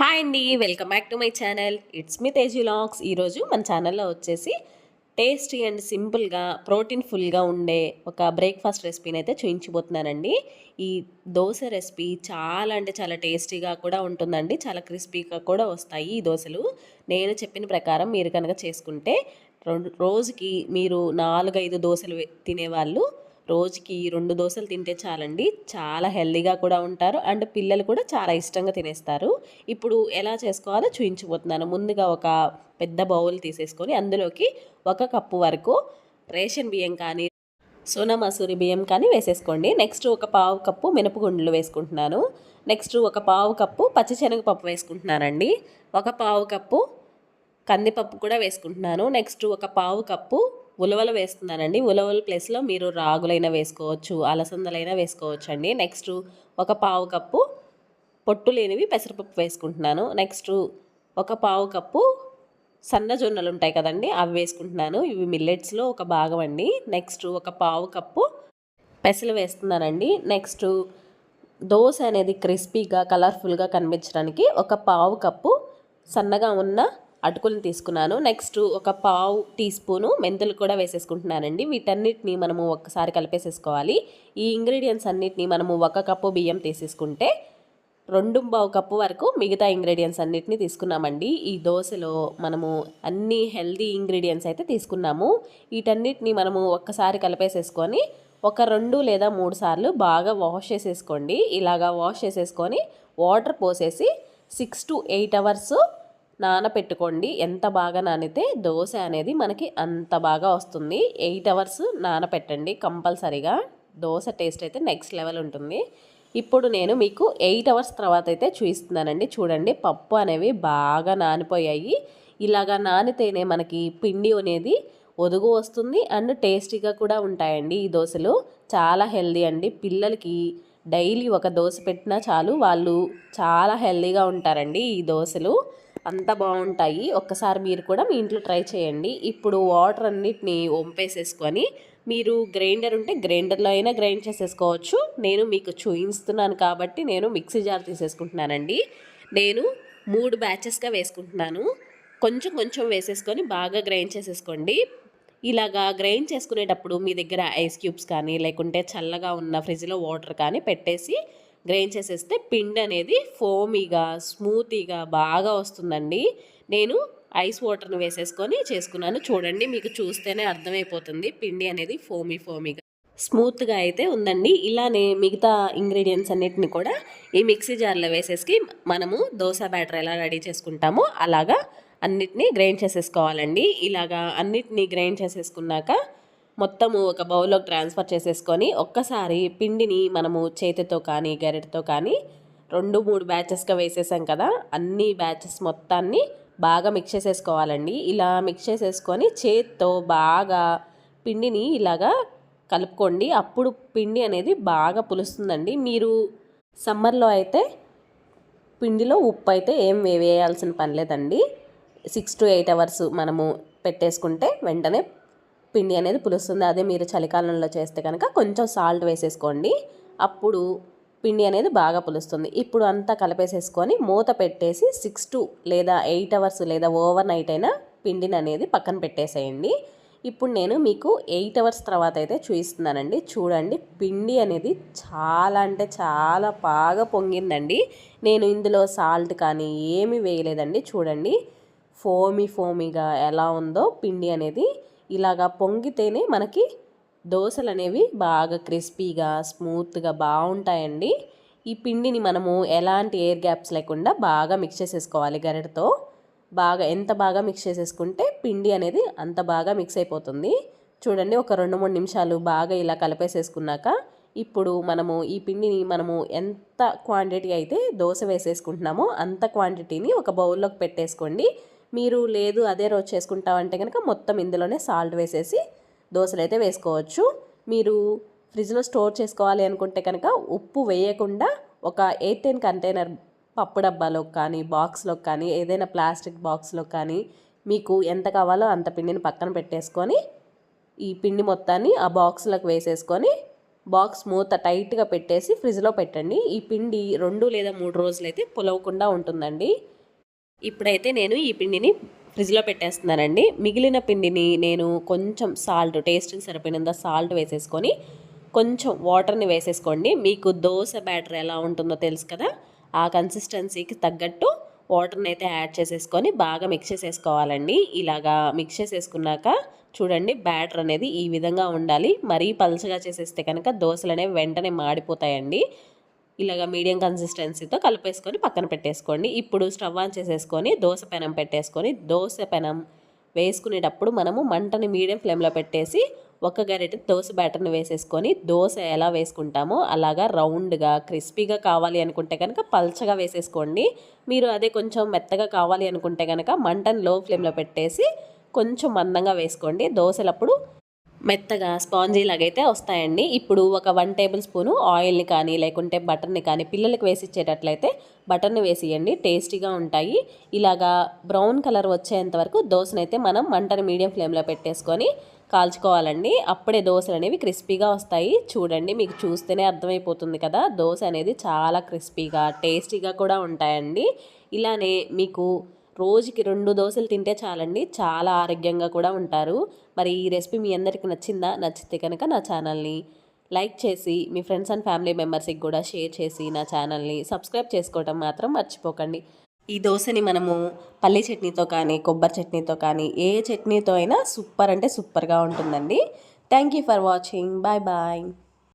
Hi అండి welcome back to my channel. It's me Teji lakhs ఈరోజు మన ఛానల్లో వచ్చేసి టేస్టీ అండ్ సింపుల్గా ప్రోటీన్ ఫుల్గా ఉండే ఒక బ్రేక్ఫాస్ట్ రెసిపీని అయితే చూపించబోతున్నానండి ఈ దోశ రెసిపీ చాలా అంటే చాలా టేస్టీగా కూడా ఉంటుందండి. చాలా క్రిస్పీగా కూడా వస్తాయి ఈ దోశలు. నేను చెప్పిన ప్రకారం మీరు కనుక చేసుకుంటే రోజుకి మీరు నాలుగైదు దోశలు తినేవాళ్ళు రోజుకి రెండు దోశలు తింటే చాలండి. చాలా హెల్దీగా కూడా ఉంటారు. అండ్ పిల్లలు కూడా చాలా ఇష్టంగా తినేస్తారు. ఇప్పుడు ఎలా చేసుకోవాలో చూపించబోతున్నాను ముందుగా ఒక పెద్ద బౌల్ తీసేసుకొని అందులోకి ఒక కప్పు వరకు రేషన్ బియ్యం కానీ సోనా మసూరి బియ్యం కానీ వేసేసుకోండి. నెక్స్ట్ ఒక పావు కప్పు మినపగుండ్లు వేసుకుంటున్నాను. నెక్స్ట్ ఒక పావు కప్పు పచ్చిశనగపప్పు వేసుకుంటున్నానండి. ఒక పావు కప్పు కందిపప్పు కూడా వేసుకుంటున్నాను. నెక్స్ట్ ఒక పావు కప్పు ఉలవలు వేస్తున్నానండి ఉలవల ప్లేస్లో మీరు రాగులైనా వేసుకోవచ్చు అలసందలైనా వేసుకోవచ్చు అండి నెక్స్ట్ ఒక పావు కప్పు పొట్టు లేనివి పెసరపప్పు వేసుకుంటున్నాను. నెక్స్ట్ ఒక పావు కప్పు సన్న జొన్నలు ఉంటాయి కదండి అవి వేసుకుంటున్నాను. ఇవి మిల్లెట్స్లో ఒక భాగం అండి. నెక్స్ట్ ఒక పావు కప్పు పెసలు వేస్తున్నానండి. నెక్స్ట్ దోశ అనేది క్రిస్పీగా కలర్ఫుల్గా కనిపించడానికి ఒక పావు కప్పు సన్నగా ఉన్న అటుకులను తీసుకున్నాను. నెక్స్ట్ ఒక పావు టీ స్పూను మెంతులు కూడా వేసేసుకుంటున్నానండి. వీటన్నిటిని మనము ఒక్కసారి కలిపేసేసుకోవాలి. ఈ ఇంగ్రీడియంట్స్ అన్నిటిని మనము ఒక కప్పు బియ్యం తీసేసుకుంటే రెండు పావు కప్పు వరకు మిగతా ఇంగ్రీడియంట్స్ అన్నిటిని తీసుకున్నామండి. ఈ దోశలో మనము అన్ని హెల్దీ ఇంగ్రీడియంట్స్ అయితే తీసుకున్నాము. వీటన్నిటిని మనము ఒక్కసారి కలిపేసేసుకొని ఒక రెండు లేదా మూడు సార్లు బాగా వాష్ చేసేసుకోండి. ఇలాగా వాష్ చేసేసుకొని వాటర్ పోసేసి సిక్స్ టు ఎయిట్ అవర్స్ నానపెట్టుకోండి. ఎంత బాగా నానితే దోశ అనేది మనకి అంత బాగా వస్తుంది. ఎయిట్ అవర్స్ నానపెట్టండి కంపల్సరీగా. దోశ టేస్ట్ అయితే నెక్స్ట్ లెవెల్ ఉంటుంది. ఇప్పుడు నేను మీకు ఎయిట్ అవర్స్ తర్వాత అయితే చూపిస్తున్నానండి. చూడండి పప్పు అనేవి బాగా నానిపోయాయి. ఇలాగా నానితేనే మనకి పిండి అనేది ఒదుగు వస్తుంది అండ్ టేస్టీగా కూడా ఉంటాయండి ఈ దోశలు. చాలా హెల్దీ అండి. పిల్లలకి డైలీ ఒక దోశ పెట్టినా చాలు వాళ్ళు చాలా హెల్దీగా ఉంటారండి ఈ దోశలు. అంత బాగుంటాయి. ఒక్కసారి మీరు కూడా మీ ఇంట్లో ట్రై చేయండి. ఇప్పుడు వాటర్ అన్నిటిని వంపేసేసుకొని మీరు గ్రైండర్ ఉంటే గ్రైండర్లో అయినా గ్రైండ్ చేసేసుకోవచ్చు. నేను మీకు చూపిస్తున్నాను కాబట్టి నేను మిక్సీ జార్ తీసేసుకుంటున్నానండి. నేను మూడు బ్యాచెస్గా వేసుకుంటున్నాను. కొంచెం కొంచెం వేసేసుకొని బాగా గ్రైండ్ చేసేసుకోండి. ఇలాగా గ్రైండ్ చేసుకునేటప్పుడు మీ దగ్గర ఐస్ క్యూబ్స్ కానీ లేకుంటే చల్లగా ఉన్న ఫ్రిడ్జ్లో వాటర్ కానీ పెట్టేసి గ్రైండ్ చేసేస్తే పిండి అనేది ఫోమీగా స్మూతీగా బాగా వస్తుందండి. నేను ఐస్ వాటర్ని వేసేసుకొని చేసుకున్నాను. చూడండి మీకు చూస్తేనే అర్థమైపోతుంది. పిండి అనేది ఫోమీ ఫోమీగా. స్మూత్గా అయితే ఉందండి. ఇలానే మిగతా ఇంగ్రీడియంట్స్ అన్నిటిని కూడా ఈ మిక్సీ జార్లో వేసేసి మనము దోశ బ్యాటర్ ఎలా రెడీ చేసుకుంటామో అలాగా అన్నిటినీ గ్రైండ్ చేసేసుకోవాలండి. ఇలాగా అన్నిటినీ గ్రైండ్ చేసేసుకున్నాక మొత్తము ఒక బౌల్లోకి ట్రాన్స్ఫర్ చేసేసుకొని ఒక్కసారి పిండిని మనము చేతితో కానీ గరిటతో కానీ రెండు మూడు బ్యాచెస్గా వేసేసాం కదా అన్ని బ్యాచెస్ మొత్తాన్ని బాగా మిక్స్ చేసేసుకోవాలండి. ఇలా మిక్స్ చేసేసుకొని చేత్తో బాగా పిండిని ఇలాగా కలుపుకోండి. అప్పుడు పిండి అనేది బాగా పులుస్తుందండి. మీరు సమ్మర్లో అయితే పిండిలో ఉప్పు అయితే ఏం వే- వేయాల్సిన పని లేదండి. సిక్స్ టు ఎయిట్ అవర్స్ మనము పెట్టేసుకుంటే వెంటనే పిండి అనేది పులుస్తుంది. అదే మీరు చలికాలంలో చేస్తే కనుక కొంచెం సాల్ట్ వేసేసుకోండి. అప్పుడు పిండి అనేది బాగా పులుస్తుంది. ఇప్పుడు అంతా కలిపేసేసుకొని మూత పెట్టేసి సిక్స్ టు లేదా ఎయిట్ అవర్స్ లేదా ఓవర్ నైట్ అయినా పిండిని అనేది పక్కన పెట్టేసేయండి. ఇప్పుడు నేను మీకు ఎయిట్ అవర్స్ తర్వాత అయితే చూపిస్తున్నానండి. చూడండి పిండి అనేది చాలా అంటే చాలా బాగా పొంగిందండి. నేను ఇందులో సాల్ట్ కానీ ఏమీ వేయలేదండి. చూడండి ఫోమీ ఫోమీగా ఎలా ఉందో పిండి అనేది ఇలాగా పొంగితేనే మనకి దోశలు అనేవి బాగా క్రిస్పీగా స్మూత్గా బాగుంటాయండి. ఈ పిండిని మనము ఎలాంటి ఎయిర్ గ్యాప్స్ లేకుండా బాగా మిక్స్ చేసేసుకోవాలి గరిటతో. బాగా ఎంత బాగా మిక్స్ చేసేసుకుంటే పిండి అనేది అంత బాగా మిక్స్ అయిపోతుంది. చూడండి ఒక రెండు మూడు నిమిషాలు బాగా ఇలా కలిపేసేసుకున్నాక ఇప్పుడు మనము ఈ పిండిని మనము ఎంత క్వాంటిటీ అయితే దోశ వేసేసుకుంటున్నామో అంత క్వాంటిటీని ఒక బౌల్లోకి పెట్టేసుకోండి. మీరు లేదు అదే రోజు చేసుకుంటామంటే కనుక మొత్తం ఇందులోనే సాల్ట్ వేసేసి దోశలు అయితే వేసుకోవచ్చు. మీరు ఫ్రిడ్జ్లో స్టోర్ చేసుకోవాలి అనుకుంటే కనుక ఉప్పు వేయకుండా ఒక ఎయిట్ టెన్ కంటైనర్ పప్పు డబ్బాలో కానీ బాక్స్లో కానీ ఏదైనా ప్లాస్టిక్ బాక్స్లో కానీ మీకు ఎంత కావాలో అంత పిండిని పక్కన పెట్టేసుకొని ఈ పిండి మొత్తాన్ని ఆ బాక్స్లోకి వేసేసుకొని బాక్స్ మూత టైట్గా పెట్టేసి ఫ్రిడ్జ్లో పెట్టండి. ఈ పిండి రెండు లేదా మూడు రోజులైతే పులవకుండా ఉంటుందండి. ఇప్పుడైతే నేను ఈ పిండిని ఫ్రిడ్జ్లో పెట్టేస్తున్నానండి. మిగిలిన పిండిని నేను కొంచెం సాల్ట్ టేస్ట్కి సరిపోయినంత సాల్ట్ వేసేసుకొని కొంచెం వాటర్ని వేసేసుకోండి. మీకు దోశ బ్యాటర్ ఎలా ఉంటుందో తెలుసు కదా? ఆ కన్సిస్టెన్సీకి తగ్గట్టు వాటర్ని అయితే యాడ్ చేసేసుకొని బాగా మిక్స్ చేసేసుకోవాలండి. ఇలాగా మిక్స్ చేసేసుకున్నాక చూడండి బ్యాటర్ అనేది ఈ విధంగా ఉండాలి. మరీ పలుచగా చేసేస్తే కనుక దోశలు అనేవి వెంటనే మాడిపోతాయండి. ఇలాగ మీడియం కన్సిస్టెన్సీతో కలిపేసుకొని పక్కన పెట్టేసుకోండి. ఇప్పుడు స్టవ్ ఆన్ చేసేసుకొని దోశ పెనం పెట్టేసుకొని దోశ పెనం వేసుకునేటప్పుడు మనము మంటని మీడియం ఫ్లేమ్లో పెట్టేసి ఒక గరిటె దోశ బ్యాటర్ని వేసేసుకొని దోశ ఎలా వేసుకుంటామో అలాగా రౌండ్గా క్రిస్పీగా కావాలి అనుకుంటే కనుక పల్చగా వేసేసుకోండి. మీరు అదే కొంచెం మెత్తగా కావాలి అనుకుంటే కనుక మంటని లో ఫ్లేమ్లో పెట్టేసి కొంచెం మందంగా వేసుకోండి. దోశలప్పుడు మెత్తగా స్పాంజీ లాగైతే వస్తాయండి. ఇప్పుడు ఒక వన్ టేబుల్ స్పూను ఆయిల్ని కానీ లేకుంటే బటర్ని కానీ పిల్లలకి వేసి ఇచ్చేటట్లయితే బటర్ని వేసియండి. టేస్టీగా ఉంటాయి. ఇలాగా బ్రౌన్ కలర్ వచ్చేంత వరకు దోశనైతే మనం మంటని మీడియం ఫ్లేమ్లో పెట్టేసుకొని కాల్చుకోవాలండి. అప్పుడే దోశలు అనేవి క్రిస్పీగా వస్తాయి. చూడండి మీకు చూస్తేనే అర్థమైపోతుంది కదా. దోశ అనేది చాలా క్రిస్పీగా టేస్టీగా కూడా ఉంటాయండి. ఇలానే మీకు రోజుకి రెండు దోశలు తింటే చాలండి. చాలా ఆరోగ్యంగా కూడా ఉంటారు. మరి ఈ రెసిపీ మీ అందరికీ నచ్చిందా? నచ్చితే కనుక నా ఛానల్ని లైక్ చేసి మీ ఫ్రెండ్స్ అండ్ ఫ్యామిలీ మెంబర్స్కి కూడా షేర్ చేసి నా ఛానల్ని సబ్స్క్రైబ్ చేసుకోవడం మాత్రం మర్చిపోకండి. ఈ దోశని మనము పల్లి చట్నీతో కానీ కొబ్బరి చట్నీతో కానీ ఏ చట్నీతో అయినా సూపర్ అంటే సూపర్గా ఉంటుందండి. Thank you for watching. Bye bye.